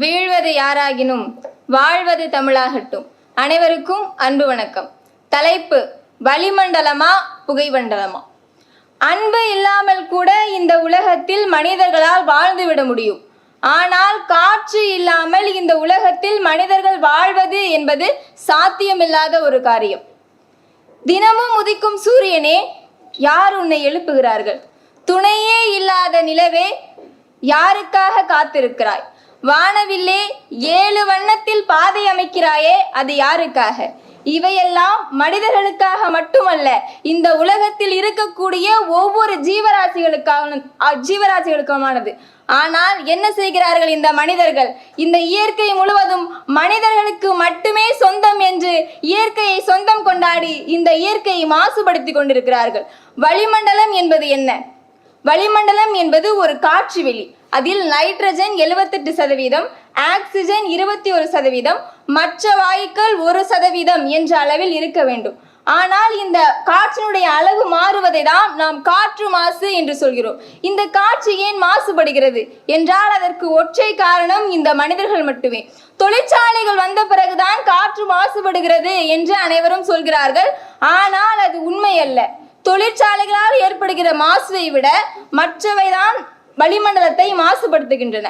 வீழ்வது யாராகினும் வாழ்வது தமிழாகட்டும். அனைவருக்கும் அன்பு வணக்கம். தலைப்பு வளிமண்டலமா புகைமண்டலமா? அன்பு இல்லாமல் கூட இந்த உலகத்தில் மனிதர்களால் வாழ்ந்துவிட முடியும். ஆனால் காற்று இல்லாமல் இந்த உலகத்தில் மனிதர்கள் வாழ்வது என்பது சாத்தியமில்லாத ஒரு காரியம். தினமும் உதிக்கும் சூரியனே யார் உன்னை எழுப்புகிறார்கள்? துணையே இல்லாத நிலவே யாருக்காக காத்திருக்கிறாய்? வானவில்லே ஏழு வண்ணத்தில் பாதை அமைக்கிறாயே அது யாருக்காக? இவையெல்லாம் மனிதர்களுக்காக மட்டுமல்ல இந்த உலகத்தில் இருக்கக்கூடிய ஒவ்வொரு ஜீவராசிகளுக்கான ஜீவராசிகளுக்குமானது. ஆனால் என்ன செய்கிறார்கள் இந்த மனிதர்கள்? இந்த இயற்கை முழுவதும் மனிதர்களுக்கு மட்டுமே சொந்தம் என்று இயற்கையை சொந்தம் கொண்டாடி இந்த இயற்கையை மாசுபடுத்தி கொண்டிருக்கிறார்கள். வளிமண்டலம் என்பது என்ன? வளிமண்டலம் என்பது ஒரு காற்று வெளி. அதில் நைட்ரஜன் எழுபத்தெட்டு சதவீதம் ஆக்சிஜன் இருபத்தி ஒரு சதவீதம் மற்ற வாயுக்கள் ஒரு சதவீதம் என்ற அளவில் இருக்க வேண்டும். ஆனால் இந்த காற்றினுடைய அளவு மாறுவதை தான் நாம் காற்று மாசு என்று சொல்கிறோம். இந்த காற்று ஏன் மாசுபடுகிறது? என்றால் அதற்கு ஒற்றை காரணம் இந்த மனிதர்கள் மட்டுமே. தொழிற்சாலைகள் வந்த பிறகுதான் காற்று மாசுபடுகிறது என்று அனைவரும் சொல்கிறார்கள். ஆனால் அது உண்மை அல்ல தொழிற்சாலைகளால் ஏற்படுகிற மாசுவை விட மற்றவைதான் வளிமண்டலத்தை மாசுபடுத்துகின்றன.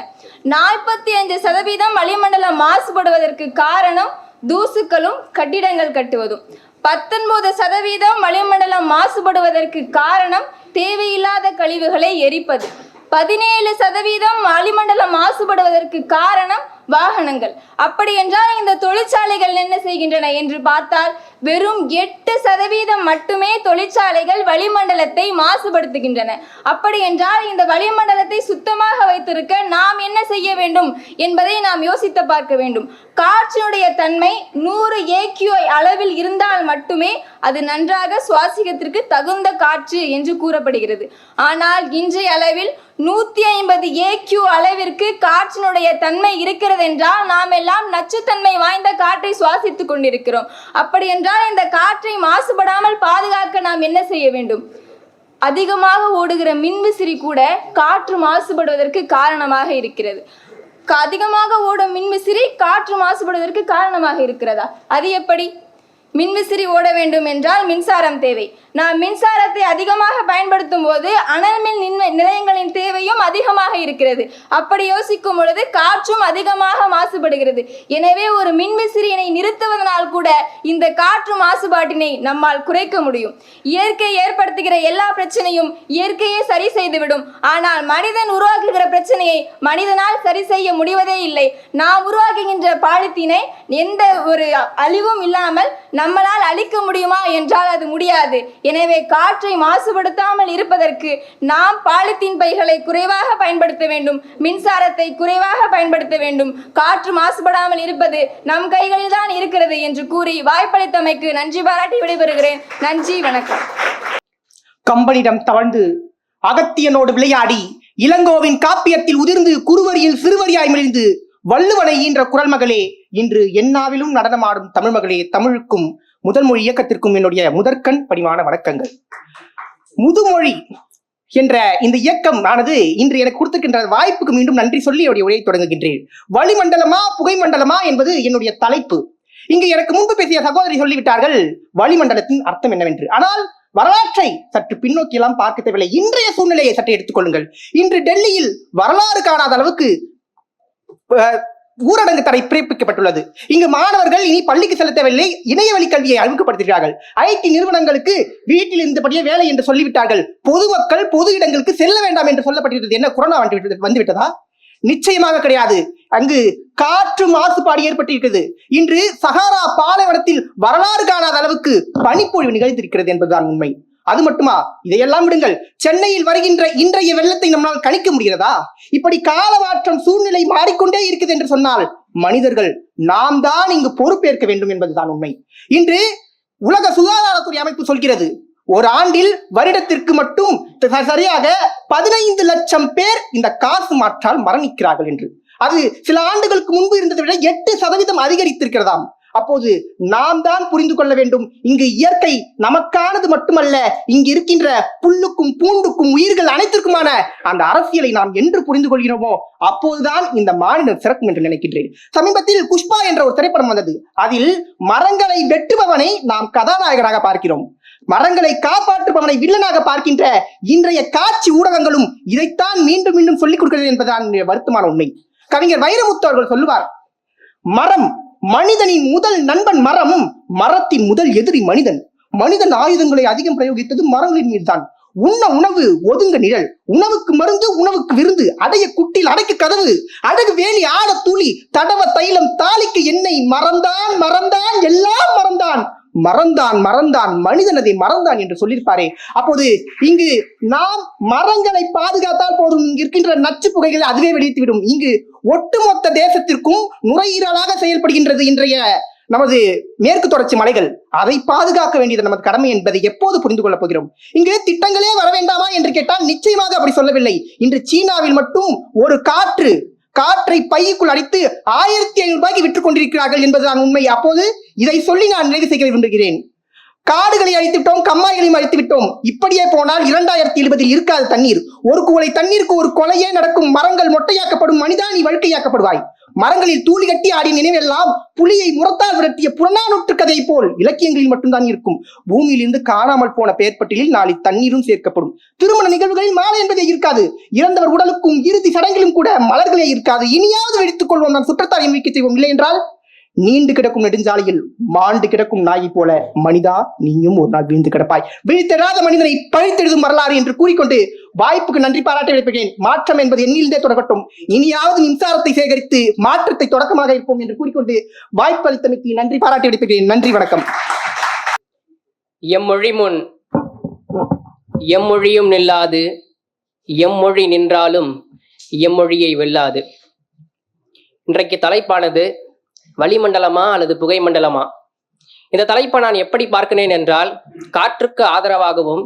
நாற்பத்தி அஞ்சு சதவீதம் வளிமண்டலம் மாசுபடுவதற்கு காரணம் தூசுக்களும் கட்டிடங்கள் கட்டுவதும். பத்தொன்பது சதவீதம் வளிமண்டலம் மாசுபடுவதற்கு காரணம் தேவையில்லாத கழிவுகளை எரிப்பது. பதினேழு சதவீதம் வளிமண்டலம் மாசுபடுவதற்கு காரணம் வாகனங்கள். அப்படி என்றால் இந்த தொழிற்சாலைகள் என்ன செய்கின்றன என்று பார்த்தால் வெறும் எட்டு சதவீதம் மட்டுமே தொழிற்சாலைகள் வளிமண்டலத்தை மாசுபடுத்துகின்றன. அப்படி என்றால் இந்த வளிமண்டலத்தை சுத்தமாக வைத்திருக்க நாம் என்ன செய்ய வேண்டும் என்பதை நாம் யோசித்து பார்க்க வேண்டும். காற்றினுடைய தன்மை நூறு ஏக்யூஐ அளவில் இருந்தால் மட்டுமே அது நன்றாக சுவாசிக்கத்திற்கு தகுந்த காற்று என்று கூறப்படுகிறது. ஆனால் இன்றைய அளவில் நூத்தி ஐம்பது ஏக்யூ அளவிற்கு காற்றினுடைய தன்மை இருக்கிறது என்றால் நாம் எல்லாம் நச்சுத்தன்மை வாய்ந்த காற்றை சுவாசித்துக் கொண்டிருக்கிறோம். அப்படி என்றால் என்றால் இந்த காற்றை மாசுபடாமல் பாதுகாக்க நாம் என்ன செய்ய வேண்டும்? அதிகமாக ஓடுகிற மின்விசிறி கூட காற்று மாசுபடுவதற்கு காரணமாக இருக்கிறது. அதிகமாக ஓடும் மின்விசிறி காற்று மாசுபடுவதற்கு காரணமாக இருக்கிறதா? அது எப்படி? மின்விசிறி ஓட வேண்டும் என்றால் மின்சாரம் தேவை. நாம் மின்சாரத்தை அதிகமாக பயன்படுத்தும் போது அனல் மின் நிலையங்களின் தேவையும் அதிகமாக இருக்கிறது. அப்படி யோசிக்கும் பொழுது காற்றும் அதிகமாக மாசுபடுகிறது. எனவே ஒரு மின்விசிறியினை நிறுத்துவதனால் கூட இந்த காற்று மாசுபாட்டினை நம்மால் குறைக்க முடியும். இயற்கை ஏற்படுத்துகிற எல்லா பிரச்சனையும் இயற்கையே சரி செய்துவிடும். ஆனால் மனிதன் உருவாக்குகிற பிரச்சனையை மனிதனால் சரி செய்ய முடிவதே இல்லை. நாம் உருவாக்குகின்ற பாலித்தீனை எந்த ஒரு அழிவும் இல்லாமல் நம்மளால் அழிக்க முடியுமா என்றால் அது முடியாது. எனவே காற்றை மாசுபடுத்தாமல் இருப்பதற்கு நாம் பாலித்தீன் பைகளை குறைவாக பயன்படுத்த வேண்டும் மின்சாரத்தை குறைவாக பயன்படுத்த வேண்டும். காற்று மாசுபடாமல் இருப்பது நம் கைகளில் தான் இருக்கிறது என்று கூறி வாய்ப்பளித்தமைக்கு நன்றி பாராட்டி விடைபெறுகிறேன். நன்றி வணக்கம். கம்பனிடம் தவழ்ந்து அகத்தியனோடு விளையாடி இளங்கோவின் காப்பியத்தில் உதிர்ந்து குறுவரியில் சிறுவரியாய் மிழிந்து வள்ளுவனை ஈன்ற குரல் மகளே இன்று என்னாவிலும் நடனமாடும் தமிழ் மகளே தமிழுக்கும் முதன்மொழி இயக்கத்திற்கும் என்னுடைய முதற்கண் பணிவான வணக்கங்கள். முதுமொழி என்ற இந்த இயக்கம் ஆனது இன்று எனக்கு கொடுத்திருக்கின்ற வாய்ப்புக்கு மீண்டும் நன்றி சொல்லி என்னுடைய உரையை தொடங்குகின்றேன். வளிமண்டலமா புகைமண்டலமா என்பது என்னுடைய தலைப்பு. இங்கு எனக்கு முன்பு பேசிய சகோதரி சொல்லிவிட்டார்கள் வளிமண்டலத்தின் அர்த்தம் என்னவென்று. ஆனால் வரலாற்றை சற்று பின்னோக்கி எல்லாம் பார்க்க தேவையில்லை இன்றைய சூழ்நிலையை சற்று எடுத்துக்கொள்ளுங்கள் இன்று டெல்லியில் வரலாறு காணாத அளவுக்கு ஊரடங்கு தடை பிறப்பிக்கப்பட்டுள்ளது. இங்கு மாணவர்கள் இனி பள்ளிக்கு செல்ல தேவையில்லை இணையவழி கல்வியை அறிமுகப்படுத்துகிறார்கள். ஐடி நிறுவனங்களுக்கு வீட்டில் இருந்தபடியே வேலை என்று சொல்லிவிட்டார்கள். பொதுமக்கள் பொது இடங்களுக்கு செல்ல வேண்டாம் என்று சொல்லப்பட்டிருந்தது. என்ன கொரோனா வந்துவிட்டது வந்து விட்டதா? நிச்சயமாக கிடையாது. அங்கு காற்று மாசுபாடு ஏற்பட்டிருக்கிறது. இன்று சஹாரா பாலைவனத்தில் வரலாறு காணாத அளவுக்கு பனிப்பொழிவு நிகழ்ந்திருக்கிறது என்பதுதான் உண்மை. அது மட்டுமா? இதையெல்லாம் விடுங்கள். சென்னையில் வருகின்ற இன்றைய வெள்ளத்தை நம்மால் கணிக்க முடிகிறதா? இப்படி கால மாற்றம் சூழ்நிலை மாறிக்கொண்டே இருக்குது என்று சொன்னால் மனிதர்கள் நாம் தான் இங்கு பொறுப்பேற்க வேண்டும் என்பதுதான் உண்மை. இன்று உலக சுகாதாரத்துறை அமைப்பு சொல்கிறது ஒரு ஆண்டில் வருடத்திற்கு மட்டும் சரியாக பதினைந்து லட்சம் பேர் இந்த காசு மாற்றால் மரணிக்கிறார்கள் என்று. அது சில ஆண்டுகளுக்கு முன்பு இருந்ததை விட எட்டு சதவீதம் அதிகரித்திருக்கிறதாம். அப்போது நாம் தான் புரிந்து கொள்ள வேண்டும். இங்கு இயற்கை நமக்கானது மட்டுமல்ல இங்கு இருக்கின்ற புல்லுக்கும் பூண்டுக்கும் உயிர்கள் அனைத்திற்குமான அந்த அரசியலை நாம் என்று புரிந்து கொள்கிறோமோ அப்போதுதான் இந்த மாநிலம் சிறக்கும் என்று நினைக்கின்றேன். சமீபத்தில் குஷ்பா என்ற ஒரு திரைப்படம் வந்தது. அதில் மரங்களை வெட்டுபவனை நாம் கதாநாயகனாக பார்க்கிறோம். மரங்களை காப்பாற்றுபவனை வில்லனாக பார்க்கின்ற இன்றைய காட்சி ஊடகங்களும் இதைத்தான் மீண்டும் மீண்டும் சொல்லிக் கொடுக்கிறது என்பதுதான் வருத்தமான உண்மை. கவிஞர் வைரமுத்து அவர்கள் சொல்லுவார் மரம் மனிதனின் முதல் நண்பன் மரம் மரத்தின் முதல் எதிரி மனிதன். மனிதன் ஆயுதங்களை அதிகம் பிரயோகித்தது மரங்களின் மீதுதான். உண்ண உணவு ஒதுங்க நிழல். உணவுக்கு மருந்து உணவுக்கு விருந்து. அடைய குட்டில் அடைக்கு கதவு. அடகு வேலி ஆட தூளி தடவ தைலம் தாளிக்கு எண்ணெய். மறந்தான் மறந்தான் எல்லாம் மறந்தான். மறந்தான் மறந்தான் மனிதனதை மறந்தான் என்று சொல்லியிருப்பாரே. அப்போது இங்கு நாம் மரங்களை பாதுகாத்தால் போதும் இருக்கின்ற நச்சு புகைகளை அதுவே வெடித்துவிடும். இங்கு ஒட்டுமொத்த தேசத்திற்கும் நுரையீரலாக செயல்படுகின்றது இன்றைய நமது மேற்கு தொடர்ச்சி மலைகள். அதை பாதுகாக்க வேண்டியது நமது கடமை என்பதை எப்போது புரிந்து கொள்ளப் போகிறோம்? இங்கு திட்டங்களே வர வேண்டாமா என்று கேட்டால் நிச்சயமாக அப்படி சொல்லவில்லை. இன்று சீனாவில் மட்டும் ஒரு காற்று காற்றை பைக்குள் அடித்து ஆயிரத்தி ஐநூறு ரூபாய்க்கு விற்றுக் கொண்டிருக்கிறார்கள் என்பதுதான் உண்மை. அப்போது இதை சொல்லி நான் நிறைவு செய்ய விரும்புகிறேன். காடுகளை அழித்துவிட்டோம் கம்மாய்களையும் அழித்து விட்டோம். இப்படியே போனால் இரண்டாயிரத்தி இருபதில் இருக்காது தண்ணீர். ஒரு குவளை தண்ணீருக்கு ஒரு கொலையே நடக்கும். மரங்கள் மொட்டையாக்கப்படும். மனிதா நீ வழுக்கையாக்கப்படுவாய். மரங்களில் தூளி கட்டி ஆடிய நினைவெல்லாம் புலியை முரத்தால் விரட்டிய புறநானூற்று கதை போல் இலக்கியங்களில் மட்டும்தான் இருக்கும். பூமியிலிருந்து காணாமல் போன பெயர்பட்டியலில் நாளை தண்ணீரும் சேர்க்கப்படும். திருமண நிகழ்வுகளில் மாலை என்பதே இருக்காது. இறந்தவர் உடலுக்கும் இறுதி சடங்கிலும் கூட மலர்களே இருக்காது. இனியாவது வெடித்துக் கொள்வோம் நாம் சுற்றத்தாரை செய்வோம் இல்லை என்றால் நீண்டு கிடக்கும் நெடுஞ்சாலையில் மாண்டு கிடக்கும் நாயை போல மனிதா நீயும் ஒரு நாள் வீழ்ந்து கிடப்பாய். விழித்தெழாத மனிதனை பழித்தெழுதும் வரலாறு என்று கூறிக்கொண்டு வாய்ப்புக்கு நன்றி பாராட்ட எழுப்புகிறேன். மாற்றம் என்பது எண்ணிலிருந்தே தொடங்கட்டும். இனியாவது மின்சாரத்தை சேகரித்து மாற்றத்தை தொடக்கமாக இருப்போம் என்று கூறிக்கொண்டு வாய்ப்பு அளித்தமைக்கு நன்றி பாராட்டி எடுப்புகிறேன் நன்றி வணக்கம். எம்மொழி முன் எம்மொழியும் நில்லாது எம்மொழி நின்றாலும் எம்மொழியை வெல்லாது. இன்றைக்கு தலைப்பானது வளிமண்டலமா அல்லது புகை மண்டலமா? இந்த தலைப்பை நான் எப்படி பார்க்கிறேன் என்றால் காற்றுக்கு ஆதரவாகவும்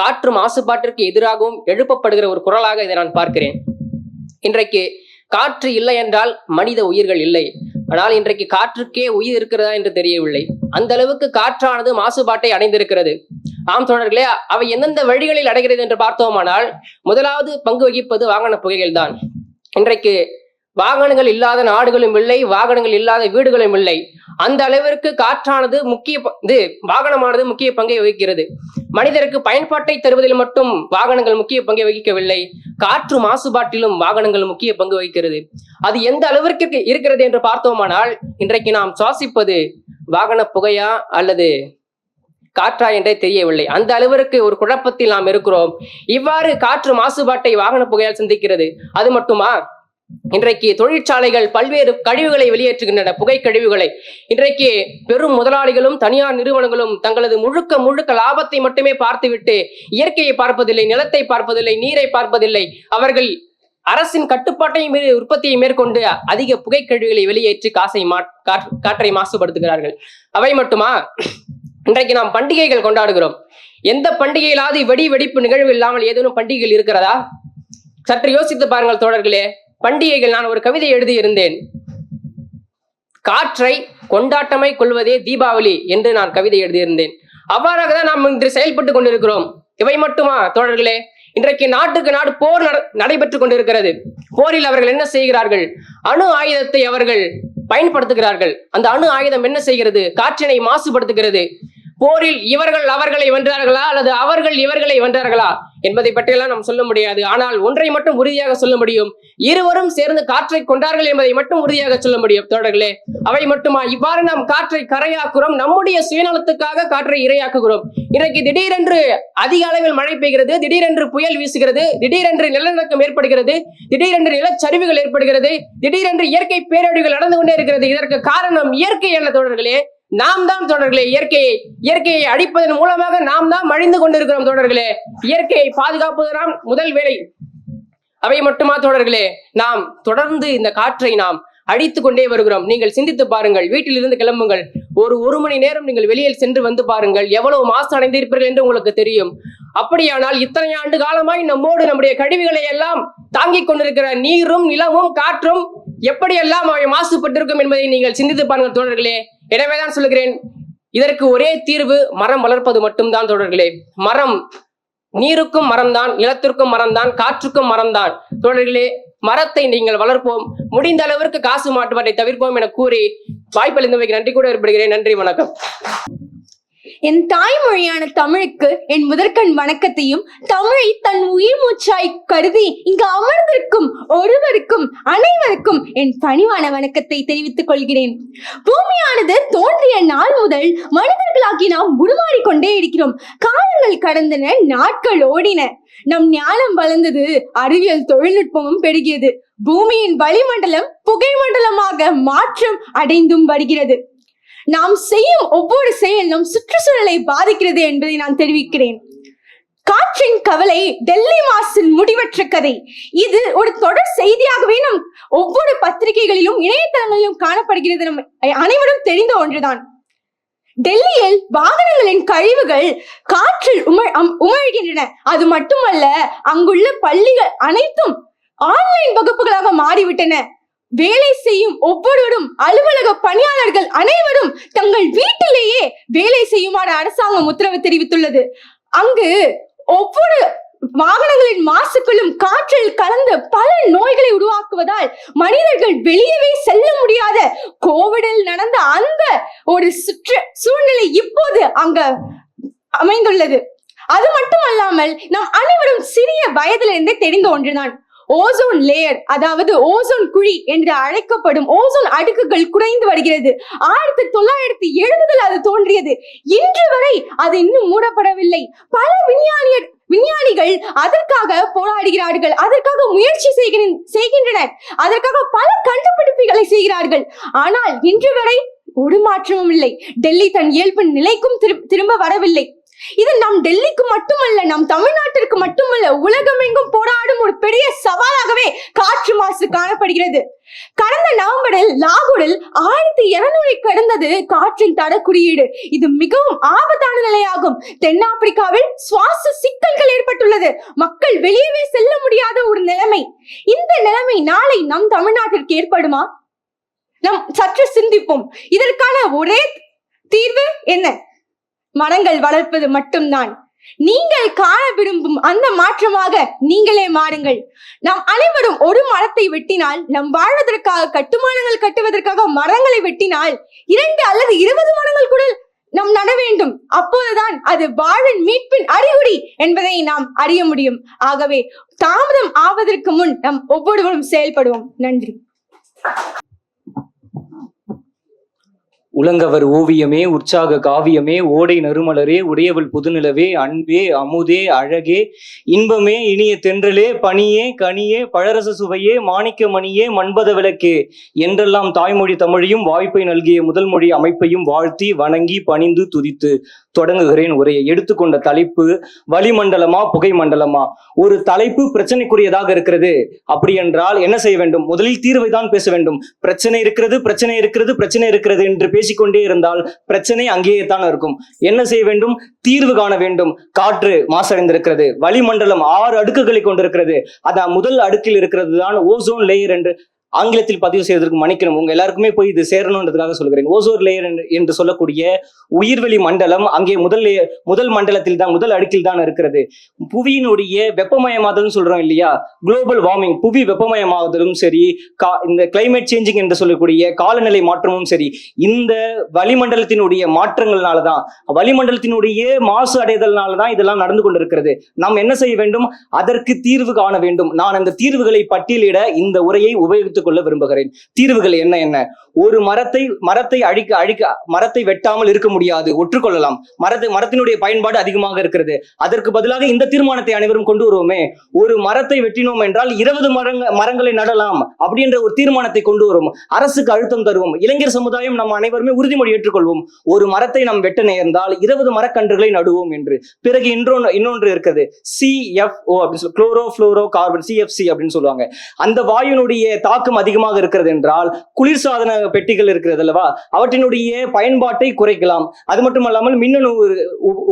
காற்று மாசுபாட்டிற்கு எதிராகவும் எழுப்பப்படுகிற ஒரு குரலாக இதை நான் பார்க்கிறேன். இன்றைக்கு காற்று இல்லை என்றால் மனித உயிர்கள் இல்லை. ஆனால் இன்றைக்கு காற்றுக்கே உயிர் இருக்கிறதா என்று தெரியவில்லை. அந்த அளவுக்கு காற்றானது மாசுபாட்டை அடைந்திருக்கிறது. ஆம் தோழர்களே அவை எந்தெந்த வழிகளில் அடைகிறது என்று பார்த்தோமானால் முதலாவது பங்கு வகிப்பது வாகன புகைகள் தான். இன்றைக்கு வாகனங்கள் இல்லாத நாடுகளும் இல்லை வாகனங்கள் இல்லாத வீடுகளும் இல்லை. அந்த அளவிற்கு காற்றானது முக்கிய இது வாகனமானது முக்கிய பங்கை வகிக்கிறது. மனிதருக்கு பயன்பாட்டை தருவதில் மட்டும் வாகனங்கள் முக்கிய பங்கை வகிக்கவில்லை. காற்று மாசுபாட்டிலும் வாகனங்கள் முக்கிய பங்கு வகிக்கிறது. அது எந்த அளவிற்கு இருக்கிறது என்று பார்த்தோமானால் இன்றைக்கு நாம் சுவாசிப்பது வாகன புகையா அல்லது காற்றா என்றே தெரியவில்லை. அந்த அளவிற்கு ஒரு குழப்பத்தில் நாம் இருக்கிறோம். இவ்வாறு காற்று மாசுபாட்டை வாகன புகையால் சிந்திக்கிறது. அது மட்டுமா? இன்றைக்கு தொழிற்சாலைகள் பல்வேறு கழிவுகளை வெளியேற்றுகின்றன புகை கழிவுகளை இன்றைக்கு பெரும் முதலாளிகளும் தனியார் நிறுவனங்களும் தங்களது முழுக்க முழுக்க லாபத்தை மட்டுமே பார்த்துவிட்டு இயற்கையை பார்ப்பதில்லை நிலத்தை பார்ப்பதில்லை நீரை பார்ப்பதில்லை. அவர்கள் அரசின் கட்டுப்பாட்டையும் மீறி உற்பத்தியை மேற்கொண்டு அதிக புகைக்கழிவுகளை வெளியேற்றி காசை மா காற்றை மாசுபடுத்துகிறார்கள். அவை மட்டுமா? இன்றைக்கு நாம் பண்டிகைகள் கொண்டாடுகிறோம். எந்த பண்டிகையிலாவது வெடி வெடிப்பு நிகழ்வு இல்லாமல் ஏதேனும் பண்டிகைகள் இருக்கிறதா? சற்று யோசித்து பாருங்கள் தோழர்களே. பண்டிகைகள் நான் ஒரு கவிதை எழுதியிருந்தேன். காற்றை கொண்டாட்டமை கொள்வதே தீபாவளி என்று நான் கவிதை எழுதியிருந்தேன். அவ்வாறாக தான் நாம் இன்று செயல்பட்டு கொண்டிருக்கிறோம். இவை மட்டுமா தோழர்களே? இன்றைக்கு நாட்டுக்கு நாடு போர் நட- நடைபெற்றுக் கொண்டிருக்கிறது. போரில் அவர்கள் என்ன செய்கிறார்கள்? அணு ஆயுதத்தை அவர்கள் பயன்படுத்துகிறார்கள். அந்த அணு ஆயுதம் என்ன செய்கிறது? காற்றினை மாசுபடுத்துகிறது. போரில் இவர்கள் அவர்களை வென்றார்களா அல்லது அவர்கள் இவர்களை வென்றார்களா என்பதை பற்றியெல்லாம் நாம் சொல்ல முடியாது. ஆனால் ஒன்றை மட்டும் உறுதியாக சொல்ல முடியும். இருவரும் சேர்ந்து காற்றை கொண்டார்கள் என்பதை மட்டும் உறுதியாக சொல்ல முடியும். தோழர்களே அவை மட்டுமா? இவ்வாறு நாம் காற்றை கரையாக்குறோம். நம்முடைய சுயநலத்துக்காக காற்றை இரையாக்குகிறோம். இன்றைக்கு திடீரென்று அதிக அளவில் மழை பெய்கிறது திடீரென்று புயல் வீசுகிறது திடீரென்று நிலநடுக்கம் ஏற்படுகிறது திடீரென்று நிலச்சரிவுகள் ஏற்படுகிறது திடீரென்று இயற்கை பேரழிவுகள் நடந்து கொண்டே இருக்கிறது. இதற்கு காரணம் இயற்கை என்ன தோழர்களே. நாம் தான் தொடர்களே இயற்கையை இயற்கையை அழிப்பதன் மூலமாக நாம் தான் மழிந்து கொண்டிருக்கிறோம் தொடர்களே இயற்கையை பாதுகாப்பதுதான் முதல் வேலை அவை மட்டுமா தொடர்களே நாம் தொடர்ந்து இந்த காற்றை நாம் அழித்துக் கொண்டே வருகிறோம். நீங்கள் சிந்தித்து பாருங்கள் வீட்டில் இருந்து கிளம்புங்கள். ஒரு ஒரு மணி நேரம் நீங்கள் வெளியில் சென்று வந்து பாருங்கள். எவ்வளவு மாசு அடைந்திருப்பீர்கள் என்று உங்களுக்கு தெரியும். அப்படியானால் இத்தனை ஆண்டு காலமாய் நம்மோடு நம்முடைய கழிவுகளை எல்லாம் தாங்கிக் கொண்டிருக்கிற நீரும் நிலமும் காற்றும் எப்படியெல்லாம் அவை மாசுபட்டிருக்கும் என்பதை நீங்கள் சிந்தித்து பாருங்கள் தோழர்களே. எனவேதான் சொல்லுகிறேன் இதற்கு ஒரே தீர்வு மரம் வளர்ப்பது மட்டும்தான் தொடர்களே மரம் நீருக்கும் மரம்தான் நிலத்திற்கும் மரம்தான் காற்றுக்கும் மரம்தான். தொடர்களே மரத்தை நீங்கள் வளர்ப்போம் முடிந்த அளவிற்கு காசு மாட்டுவதை தவிர்ப்போம் என கூறி வாய்ப்பளிந்தமைக்கு நன்றி கூட ஏற்படுகிறேன் நன்றி வணக்கம். என் தாய்மொழியான தமிழுக்கு என் முதற்கண் வணக்கத்தையும் தமிழை தன் உயிர் மூச்சாய் கருதி இங்கு அமர்ந்திருக்கும் ஒருவருக்கும் அனைவருக்கும் என் பணிவான வணக்கத்தை தெரிவித்துக் கொள்கிறேன். பூமியானது தோன்றிய நாள் முதல் மனிதர்களாகி நாம் உருமாறிக் கொண்டே இருக்கிறோம். காலங்கள் கடந்தன நாட்கள் ஓடின. நம் ஞானம் வளர்ந்தது அறிவியல் தொழில்நுட்பமும் பெருகியது. பூமியின் வளிமண்டலம் புகை மண்டலமாக மாற்றம் அடைந்தும் வருகிறது. நாம் செய்யும் ஒவ்வொரு செயல் நம் சுற்றுச்சூழலை பாதிக்கிறது என்பதை நான் தெரிவிக்கிறேன். காற்றின் கவலை டெல்லி மாசின் முடிவற்ற கதை. இது ஒரு தொடர் செய்தியாகவே நம் ஒவ்வொரு பத்திரிகைகளிலும் இணையதளங்களிலும் காணப்படுகிறது. நம் அனைவரும் தெரிந்த ஒன்றுதான். டெல்லியில் வாகனங்களின் கழிவுகள் காற்றில் உமழ் அம்- உமிழ்கின்றன. அது மட்டுமல்ல அங்குள்ள பள்ளிகள் அனைத்தும் ஆன்லைன் வகுப்புகளாக மாறிவிட்டன. வேலை செய்யும் ஒவ்வொருவரும் அலுவலக பணியாளர்கள் அனைவரும் தங்கள் வீட்டிலேயே வேலை செய்யுமாறு அரசாங்கம் உத்தரவு தெரிவித்துள்ளது. அங்கு ஒவ்வொரு வாகனங்களின் மாசுக்களும் காற்றில் கலந்து பல நோய்களை உருவாக்குவதால் மனிதர்கள் வெளியவே செல்ல முடியாத கோவிடில் நடந்த அந்த ஒரு சுற்று சூழ்நிலை இப்போது அங்க அமைந்துள்ளது. அது மட்டுமல்லாமல் நாம் அனைவரும் சிறிய வயதிலிருந்தே தெரிந்த ஒன்றுதான். ஓசோன் லேயர் அதாவது ஓசோன் குழி என்று அழைக்கப்படும் ஓசோன் அடுக்குகள் குறைந்து வருகிறது. ஆயிரத்தி தொள்ளாயிரத்தி எழுபதில் அது தோன்றியது. இன்று வரை அது இன்னும் மூடப்படவில்லை. பல விஞ்ஞானியர் விஞ்ஞானிகள் அதற்காக போராடுகிறார்கள். அதற்காக முயற்சி செய்கின்றனர். அதற்காக பல கண்டுபிடிப்புகளை செய்கிறார்கள். ஆனால் இன்று வரை ஒரு மாற்றமும் இல்லை. டெல்லி தன் இயல்பு நிலைக்கும் திரும்ப வரவில்லை. இது நம் டெல்லிக்கு மட்டுமல்ல நம் தமிழ்நாட்டிற்கு மட்டுமல்ல உலகமெங்கும் பெரிய சவாலாகவே காற்று மாசு காணப்படுகிறது. கடந்த நவம்பரில் லாகூரில் ஆயிரத்தி இருநூறை கடந்தது காற்றின் தட குறியீடு இது மிகவும் ஆபத்தான நிலையாகும். தென்னாப்பிரிக்காவில் சுவாச சிக்கல்கள் ஏற்பட்டுள்ளது. மக்கள் வெளியவே செல்ல முடியாத ஒரு நிலைமை. இந்த நிலைமை நாளை நம் தமிழ்நாட்டிற்கு ஏற்படுமா? நம் சற்று சிந்திப்போம். இதற்கான ஒரே தீர்வு என்ன? மரங்கள் வளர்ப்பது மட்டும்தான். நீங்கள் காண விரும்பும் அந்த மாற்றமாக நீங்களே மாறுங்கள். நாம் அனைவரும் ஒரு மரத்தை வெட்டினால் நம் வாழ்வதற்காக கட்டுமானங்கள் கட்டுவதற்காக மரங்களை வெட்டினால் இரண்டு அல்லது இருபது மரங்கள் கூட நாம் நட வேண்டும். அப்போதுதான் அது வாழன் மீட்பின் அறிகுறி என்பதை நாம் அறிய முடியும். ஆகவே தாமதம் ஆவதற்கு முன் நாம் ஒவ்வொருவரும் செயல்படுவோம். நன்றி. உலங்கவர் ஓவியமே உற்சாக காவியமே ஓடை நறுமலரே உடையவள் புதுநிலவே அன்பே அமுதே அழகே இன்பமே இனிய தென்றலே பனியே கனியே பழரச சுவையே மாணிக்க மணியே மண்பத விளக்கே என்றெல்லாம் தாய்மொழி தமிழையும் வாய்ப்பை நல்கிய முதல் மொழி அமைப்பையும் வாழ்த்தி வணங்கி பணிந்து துதித்து. தொடங்குகிறேன் உரையை. எடுத்துக்கொண்ட தலைப்பு வளிமண்டலமா புகை மண்டலமா ஒரு தலைப்பு பிரச்சனைக்குரியதாக இருக்கிறது. அப்படி என்றால் என்ன செய்ய வேண்டும்? முதலில் தீர்வை தான் பேச வேண்டும். பிரச்சனை இருக்கிறது பிரச்சனை இருக்கிறது பிரச்சனை இருக்கிறது என்று பேசிக்கொண்டே இருந்தால் பிரச்சனை அங்கேயே தான் இருக்கும். என்ன செய்ய வேண்டும்? தீர்வு காண வேண்டும். காற்று மாசடைந்திருக்கிறது. வளிமண்டலம் ஆறு அடுக்குகளை கொண்டிருக்கிறது. அதான் முதல் அடுக்கில் இருக்கிறது தான் ஓசோன் லேயர் என்று ஆங்கிலத்தில் பதிவு செய்வதற்கு மன்னிக்கணும். உங்க எல்லாருக்குமே போய் இது சேரணுன்றதுக்காக சொல்கிறேன் ஓசோர் லேயர் என்று சொல்லக்கூடிய உயிர்வெளி மண்டலம் அங்கே முதல் முதல் மண்டலத்தில் தான் முதல் அடுக்கில் தான் இருக்கிறது. புவியினுடைய வெப்பமயமாதல்னு சொல்றோம் இல்லையா? குளோபல் வார்மிங் புவி வெப்பமயமாதலும் சரி கா- இந்த கிளைமேட் சேஞ்சிங் என்று சொல்லக்கூடிய காலநிலை மாற்றமும் சரி இந்த வளிமண்டலத்தினுடைய மாற்றங்கள்னால தான் வளிமண்டலத்தினுடைய மாசு அடைதல்னால தான் இதெல்லாம் நடந்து கொண்டிருக்கிறது. நாம் என்ன செய்ய வேண்டும்? அதற்கு தீர்வு காண வேண்டும். நான் அந்த தீர்வுகளை பட்டியலிட இந்த உரையை உபயோகித்துக் கொள்ள விரும்புகிறேன். தீர்வுகள் என்ன என்ன? ஒரு மரத்தை மரத்தை அழிக்க அழிக்க மரத்தை வெட்டாமல் இருக்க முடியாது. ஒற்றுக்கொள்ளலாம். மரத்தை மரத்தினுடைய பயன்பாடு அதிகமாக இருக்கிறது. அதற்கு பதிலாக இந்த தீர்மானத்தை அனைவரும் கொண்டு வருவோமே. ஒரு மரத்தை வெட்டினோம் என்றால் இருபது மரங்க மரங்களை நடலாம் அப்படின்ற ஒரு தீர்மானத்தை கொண்டு வருவோம் அரசுக்கு அழுத்தம் தருவோம். இளைஞர் சமுதாயம் நம்ம அனைவருமே உறுதிமொழி ஏற்றுக்கொள்வோம். ஒரு மரத்தை நாம் வெட்ட நேர்ந்தால் இருபது மரக்கன்றுகளை நடுவோம் என்று. பிறகு இன்னொன்று இன்னொன்று இருக்குது சிஎஃப்ஓ அப்படின்னு சொல்லி குளோரோ ஃப்ளோரோ கார்பன் சிஎஃப்சி அப்படின்னு சொல்லுவாங்க. அந்த வாயுனுடைய தாக்கம் அதிகமாக இருக்கிறது என்றால் குளிர்சாதன பெட்டிகள் இருக்கிறது அல்லவா? அவற்றினுடைய பயன்பாட்டை குறைக்கலாம். அது மட்டுமல்லாமல் மின்னணு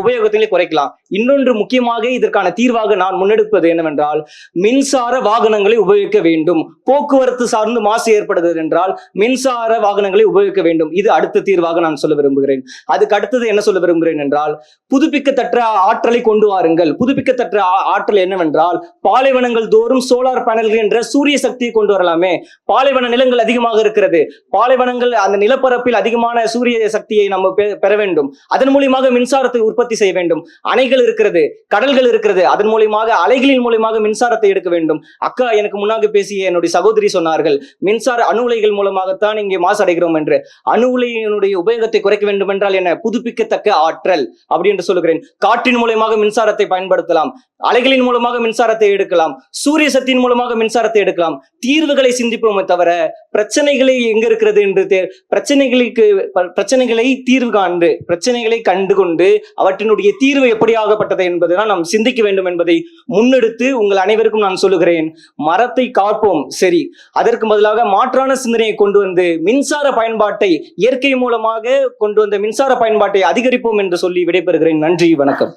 உபயோகத்திலே குறைக்கலாம். இன்னொன்று முக்கியமாக இதற்கான தீர்வாக நான் முன்னெடுப்பது என்னவென்றால் மின்சார வாகனங்களை உபயோகிக்க வேண்டும். போக்குவரத்து சார்ந்து மாசு ஏற்படுகிறது என்றால் மின்சார வாகனங்களை உபயோகிக்க வேண்டும். இது அடுத்த தீர்வாக நான் சொல்ல விரும்புகிறேன். அதுக்கு அடுத்தது என்ன சொல்ல விரும்புகிறேன் என்றால் புதுப்பிக்கத்தற்ற ஆற்றலை கொண்டு வாருங்கள். புதுப்பிக்கத்தற்ற ஆற்றல் என்னவென்றால் பாலைவனங்கள் தோறும் சோலார் பேனல்கள் என்ற சூரிய சக்தியை கொண்டு வரலாமே. பாலைவன நிலங்கள் அதிகமாக இருக்கிறது. பாலைவனங்கள் அந்த நிலப்பரப்பில் அதிகமான சூரிய சக்தியை நம்ம பெற வேண்டும். அதன் மூலியமாக மின்சாரத்தை உற்பத்தி செய்ய வேண்டும். அணைகள் இருக்கிறது கடல்கள் இருக்கிறது அதன் மூலியமாக அலைகளின் மூலியமாக மின்சாரத்தை எடுக்க வேண்டும். அக்கா எனக்கு முன்னாக பேசிய என்னுடைய சகோதரி சொன்னார்கள் மின்சார அணு உலைகள் மூலமாகத்தான் இங்கே மாசடைகிறோம் என்று. அணு உலையினுடைய உபயோகத்தை குறைக்க வேண்டும் என்றால் என்ன? புதுப்பிக்கத்தக்க ஆற்றல் அப்படி என்று சொல்லுகிறேன். காற்றின் மூலியமாக மின்சாரத்தை பயன்படுத்தலாம். அலைகளின் மூலமாக மின்சாரத்தை எடுக்கலாம். சூரிய சக்தியின் மூலமாக மின்சாரத்தை எடுக்கலாம். தீர்வுகளை சிந்திப்போமே தவிர பிரச்சனைகளை எங்க இருக்கிறது? என்று தே- பிரச்சனைகளுக்கு பிரச்சனைகளை தீர்வு காண்டு பிரச்சனைகளை கண்டுகொண்டு அவற்றினுடைய தீர்வு எப்படி ஆகப்பட்டது என்பதுதான் நாம் சிந்திக்க வேண்டும் என்பதை முன்னெடுத்து உங்கள் அனைவருக்கும் நான் சொல்லுகிறேன். மரத்தை காப்போம் சரி. அதற்கு பதிலாக மாற்றான சிந்தனையை கொண்டு வந்து மின்சார பயன்பாட்டை இயற்கை மூலமாக கொண்டு வந்த மின்சார பயன்பாட்டை அதிகரிப்போம் என்று சொல்லி விடைபெறுகிறேன். நன்றி வணக்கம்.